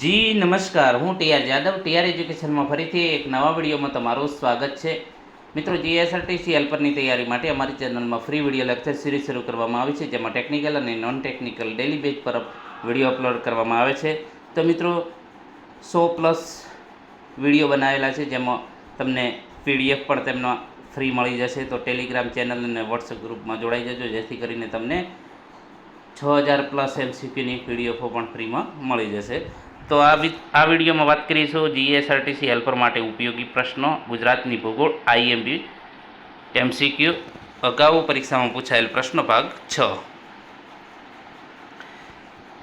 જી, નમસ્કાર. હું TR Jadav TR એજ્યુકેશનમાં ફરીથી એક નવા વિડીયોમાં તમારું સ્વાગત છે. મિત્રો, જીએસઆરટીસી હેલ્પરની તૈયારી માટે અમારી ચેનલમાં ફ્રી વીડિયો લેક્ચર સિરીઝ શરૂ કરવામાં આવી છે, જેમાં ટેકનિકલ અને નોન ટેકનિકલ ડેલી બેઝ પર વીડિયો અપલોડ કરવામાં આવે છે. તો મિત્રો, સો પ્લસ વીડિયો બનાવેલા છે, જેમાં તમને પીડીએફ પણ તેમનો ફ્રી મળી જશે. તો ટેલિગ્રામ ચેનલ અને વોટ્સએપ ગ્રુપમાં જોડાઈ જજો, જેથી કરીને તમને છ હજાર પ્લસ એમસીક્યુની પીડીએફો પણ ફ્રીમાં મળી જશે. તો આ આ વિડીયોમાં વાત કરીશું જીએસઆરટીસી હેલ્પર માટે ઉપયોગી પ્રશ્નો, ગુજરાતની ભૂગોળ, આઈએમબી, એમસીક્યુ. અગાઉ પરીક્ષામાં પૂછાયેલ પ્રશ્ન ભાગ છ.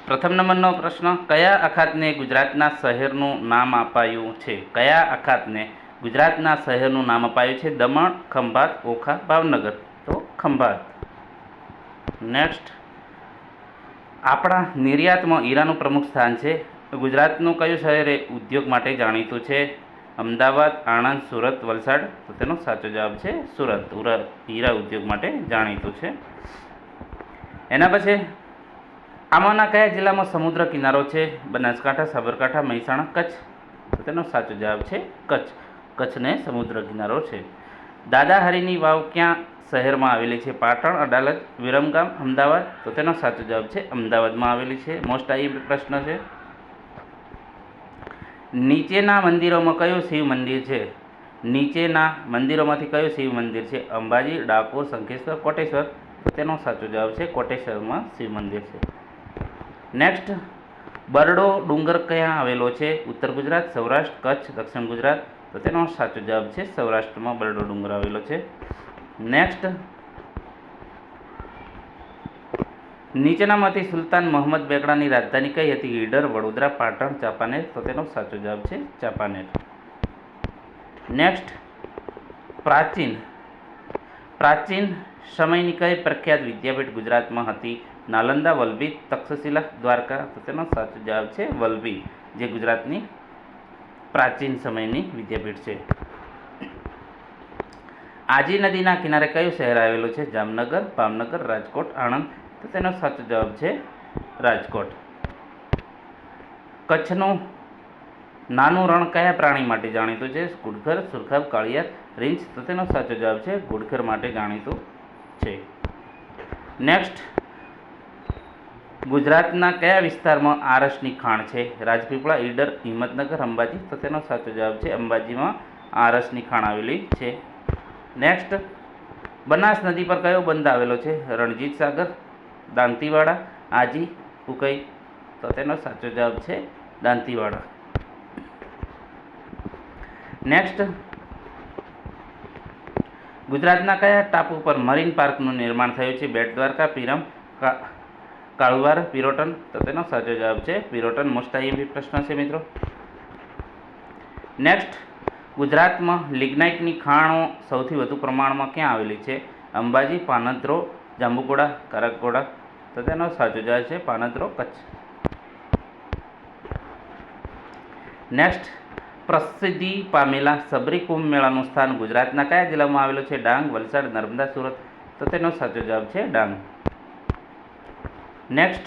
પ્રથમ નંબરનો પ્રશ્ન, કયા અખાતને ગુજરાતના શહેરનું નામ અપાયું છે? કયા અખાતને ગુજરાતના શહેરનું નામ અપાયું છે? દમણ, ખંભાત, ઓખા, ભાવનગર. તો ખંભાત. નેક્સ્ટ. આપણા નિર્યાતમાં ઈરાનું પ્રમુખ સ્થાન છે ગુજરાતનું કયું શહેર એ ઉદ્યોગ માટે જાણીતું છે? અમદાવાદ, આણંદ, સુરત, વલસાડ? તો તેનો સાચો જવાબ છે સુરત. હીરા ઉદ્યોગ માટે જાણીતું છે. એના પછી, આમાંના કયા જિલ્લામાં સમુદ્ર કિનારો છે? બનાસકાંઠા, સાબરકાંઠા, મહેસાણા, કચ્છ? તો તેનો સાચો જવાબ છે કચ્છ. કચ્છને સમુદ્ર કિનારો છે. દાદાહરીની વાવ ક્યાં શહેરમાં આવેલી છે? પાટણ, અડાલજ, વિરમગામ, અમદાવાદ? તો તેનો સાચો જવાબ છે અમદાવાદમાં આવેલી છે. મોસ્ટ આઈ પ્રશ્ન છે. નીચેના મંદિરોમાં કયું શિવ મંદિર છે? નીચેના મંદિરોમાંથી કયું શિવ મંદિર છે? અંબાજી, ડાકોર, શંખેશ્વર, કોટેશ્વર? તેનો સાચો જવાબ છે કોટેશ્વરમાં શિવ મંદિર છે. નેક્સ્ટ બરડો ડુંગર ક્યાં આવેલો છે? ઉત્તર ગુજરાત, સૌરાષ્ટ્ર, કચ્છ, દક્ષિણ ગુજરાત? તો તેનો સાચો જવાબ છે સૌરાષ્ટ્રમાં બરડો ડુંગર આવેલો છે. નેક્સ્ટ નીચેનામાંથી સુલતાન મોહમ્મદ બેગડાની રાજધાની કઈ હતી? ઈડર, વડોદરા, પાટણ ચાંપાનેર તો તેનો સાચો જવાબ છે ચાંપાનેર નેક્સ્ટ પ્રાચીન. પ્રાચીન સમયની કઈ પ્રખ્યાત વિદ્યાપીઠ ગુજરાતમાં હતી? નાલંદા, વલભી, તક્ષશિલા, દ્વારકા. તો તેનો સાચો જવાબ છે વલભી, જે ગુજરાતની પ્રાચીન સમયની વિદ્યાપીઠ છે. આજી નદીના કિનારે કયું શહેર આવેલું છે? જામનગર, ભાવનગર, રાજકોટ, આણંદ. તો તેનો સાચો જવાબ છે રાજકોટ. કચ્છનું નાનું રણ કયા પ્રાણી માટે જાણીતું છે? ઘુડખર સુરખાબ, કાળિયાર, રીંછ, તો તેનો સાચો જવાબ છે ઘુડખર માટે જાણીતું છે. નેક્સ્ટ, ગુજરાતના કયા વિસ્તારમાં આરસની ખાણ છે? રાજપીપળા, ઈડર, હિંમતનગર, અંબાજી, તો તેનો સાચો જવાબ છે અંબાજીમાં આરસની ખાણ આવેલી છે. નેક્સ્ટ, બનાસ નદી પર કયો બંધ આવેલો છે? રણજીત સાગર દાંતીવાડા. આજી ઉકઈ તો તેનો સાચો જવાબ છે દાંતીવાડા. નેક્સ્ટ ગુજરાતના કયા ટાપુ પર મરીન પાર્કનું નિર્માણ થયું છે? બેટ દ્વારકા પીરમ કાળુવાર, પિરોટન? તો તેનો સાચો જવાબ છે પિરોટન. મોસ્ટ પ્રશ્ન છે મિત્રો. નેક્સ્ટ ગુજરાતમાં લિગ્નાઇટની ખાણો સૌથી વધુ પ્રમાણમાં ક્યાં આવેલી છે? અંબાજી, પાનદ્રો જાંબુકોડા, કારકકોડા, તો તેનો સાચો જવાબ છે પાનદરો કચ્છ. નેક્સ્ટ પ્રસિદ્ધિ પામેલા સબરી કુંભ મેળાનું સ્થાન ગુજરાતના કયા જિલ્લામાં આવેલું છે? ડાંગ, વલસાડ, નર્મદા, સુરત. તો તેનો સાચો જવાબ છે ડાંગ. નેક્સ્ટ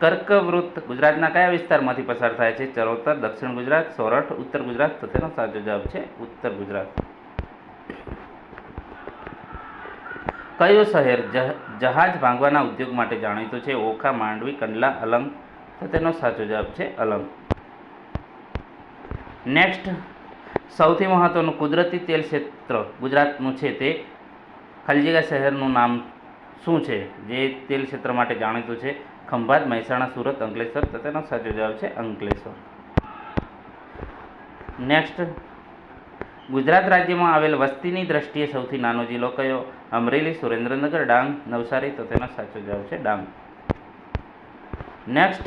કર્કવૃત્ત ગુજરાતના કયા વિસ્તારમાંથી પસાર થાય છે? ચરોતર, દક્ષિણ ગુજરાત, સોરઠ, ઉત્તર ગુજરાત. તો તેનો સાચો જવાબ છે ઉત્તર ગુજરાત. કયું શહેર જહાજ ભાંગવાના ઉદ્યોગ માટે જાણીતું છે? ઓખા, માંડવી, કંડલા, અલંગ. તો તેનો સાચો જવાબ છે અલંગ. નેક્સ્ટ સૌથી મહત્વનું કુદરતી તેલ ક્ષેત્ર ગુજરાતનું છે તે ખલજીગા શહેરનું નામ શું છે? જે તેલ ક્ષેત્ર માટે જાણીતું છે. ખંભાત, મહેસાણા, સુરત, અંકલેશ્વર. તો તેનો સાચો જવાબ છે અંકલેશ્વર. નેક્સ્ટ ગુજરાત રાજ્યમાં આવેલ વસ્તીની દ્રષ્ટિએ સૌથી નાનો જિલ્લો કયો? અમરેલી, સુરેન્દ્રનગર, ડાંગ, નવસારી, તો તેનો સાચો જવાબ છે Dang. Next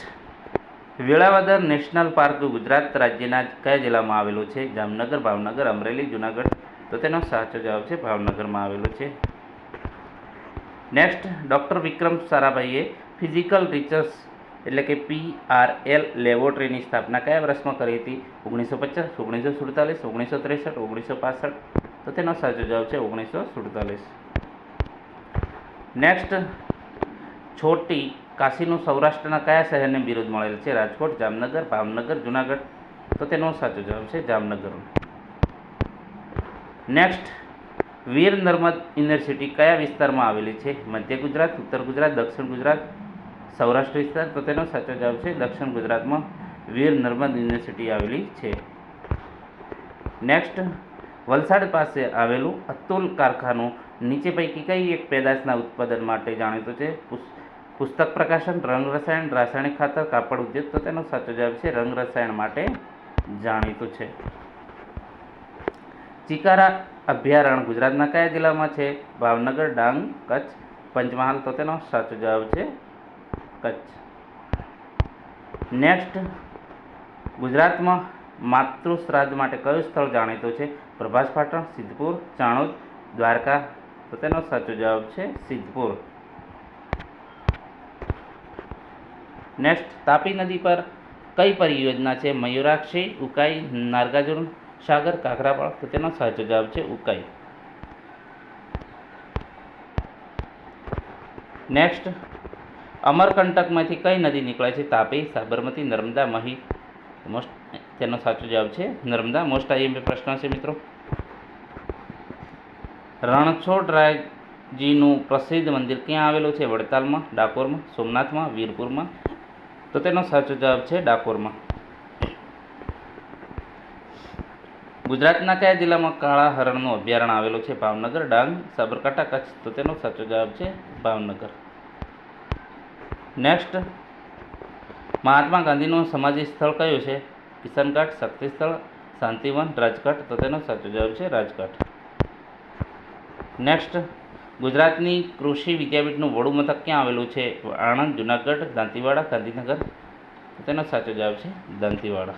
Velavadar National Park Gujarat રાજ્યના કયા જિલ્લામાં આવેલું છે? જામનગર, ભાવનગર, અમરેલી, જુનાગઢ, તો તેનો સાચો જવાબ છે ભાવનગરમાં આવેલો છે. નેક્સ્ટ ડૉક્ટર વિક્રમ સારાભાઈએ ફિઝિકલ રિસર્ચ એટલે કે પી આર એલ લેબોરેટરીની સ્થાપના કયા વર્ષમાં કરી હતી? ઓગણીસો પચાસ, ઓગણીસો સુડતાલીસ, ઓગણીસો ત્રેસઠ, ઓગણીસો પાસઠ? તો તેનો સાચો જવાબ છે ઓગણીસો સુડતાલીસ. નેક્સ્ટ છોટી કાશીનું સૌરાષ્ટ્રના કયા શહેરને બિરુદ મળેલ છે? રાજકોટ, જામનગર, ભાવનગર, જુનાગઢ? તો તેનો સાચો જવાબ છે જામનગર નેક્સ્ટ વીર નર્મદ યુનિવર્સિટી કયા વિસ્તારમાં આવેલી છે? મધ્ય ગુજરાત, ઉત્તર ગુજરાત, દક્ષિણ ગુજરાત સૌરાષ્ટ્ર વિસ્તાર તો તેનો સાચો જવાબ છે, દક્ષિણ ગુજરાતમાં વીર નર્મદ યુનિવર્સિટી આવેલી છે. નેક્સ્ટ વલસાડ પાસે આવેલું અતુલ કારખાનું. નીચે પૈકી કઈ એક પેદાશના ઉત્પાદન માટે જાણીતું છે? પુસ- પુસ્તક પ્રકાશન, રંગ રસાયણ, રાસાયણિક ખાતર, કાપડ ઉદ્યોગ તો તેનો સાચો જવાબ છે, રંગ રસાયણ માટે જાણીતું છે. ચિકારા અભયારણ્ય ગુજરાતના કયા જિલ્લામાં છે? ભાવનગર, ડાંગ, કચ્છ, પંચમહાલ તો તેનો સાચો જવાબ છે કચ્છ નેક્સ્ટ ગુજરાતમાં માતૃ શ્રાદ્ધ માટે કયું સ્થળ જાણીતું છે? પ્રભાસ સિદ્ધપુર, ચાણોદ, દ્વારકા. તો તેનો સાચો જવાબ છે સિદ્ધપુર. નેક્સ્ટ તાપી નદી પર કઈ પરિયોજના છે? મયુરાક્ષી, ઉકાઈ નાર્ગાર્જુન સાગર, કાકરાપાળ. તો તેનો સાચો જવાબ છે ઉકાઈ. નેક્સ્ટ અમરકંટકમાંથી કઈ નદી નીકળે છે? તાપી, સાબરમતી, નર્મદા, મહી. મોસ્ટ તેનો સાચો જવાબ છે નર્મદા. મોસ્ટ આઈએમપી પ્રશ્ન છે મિત્રો. રણછોડરાયજીનું પ્રસિદ્ધ મંદિર ક્યાં આવેલું છે? વડતાલમાં, ડાકોરમાં, સોમનાથમાં, વીરપુરમાં? તો તેનો સાચો જવાબ છે ડાકોરમાં. ગુજરાતના કયા જિલ્લામાં કાળા હરણનું અભયારણ્ય આવેલું છે? ભાવનગર, ડાંગ, સાબરકાંઠા, કચ્છ? તો તેનો સાચો જવાબ છે ભાવનગર. નેક્સ્ટ મહાત્મા ગાંધીનું સમાધિ સ્થળ કયું છે? કિશનઘાટ શક્તિસ્થળ, શાંતિવન, રાજકોટ, તો તેનો સાચો જવાબ છે રાજકોટ. નેક્સ્ટ ગુજરાતની કૃષિ વિદ્યાપીઠનું વડું મથક ક્યાં આવેલું છે? આણંદ, જુનાગઢ, દાંતીવાડા, ગાંધીનગર તેનો સાચો જવાબ છે દાંતીવાડા.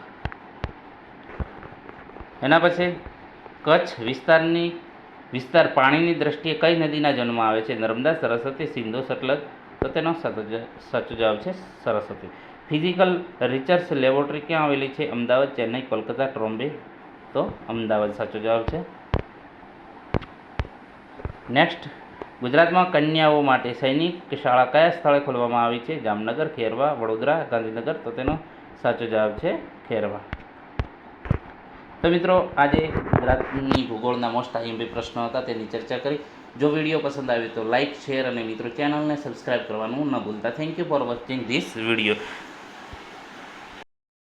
એના પછી, કચ્છ વિસ્તારની, વિસ્તાર પાણીની દ્રષ્ટિએ કઈ નદીના જન્મ આવે છે? નર્મદા, સરસ્વતી, સિંધુ, સતલજ તો તેનો સાચો જવાબ છે સરસ્વતી. ફિઝિકલ રિસર્ચ લેબોરેટરી ક્યાં આવેલી છે? અમદાવાદ, ચેન્નઈ, કોલકાતા, ટ્રોમ્બે. તો અમદાવાદ સાચો જવાબ છે. નેક્સ્ટ ગુજરાતમાં કન્યાઓ માટે સૈનિક શાળા કયા સ્થળે ખોલવામાં આવી છે? જામનગર, ખેરવા, વડોદરા, ગાંધીનગર. તો તેનો સાચો જવાબ છે ખેરવા. તો મિત્રો, આજે ગુજરાતની ભૂગોળના મોસ્ટ આઈએમપી પ્રશ્નો હતા, તેની ચર્ચા કરી. જો વીડિયો પસંદ આવ્યો તો લાઇક શેર અને મિત્રો ચેનલને સબસ્ક્રાઈબ કરવાનું ન ભૂલતા. Thank you for watching this video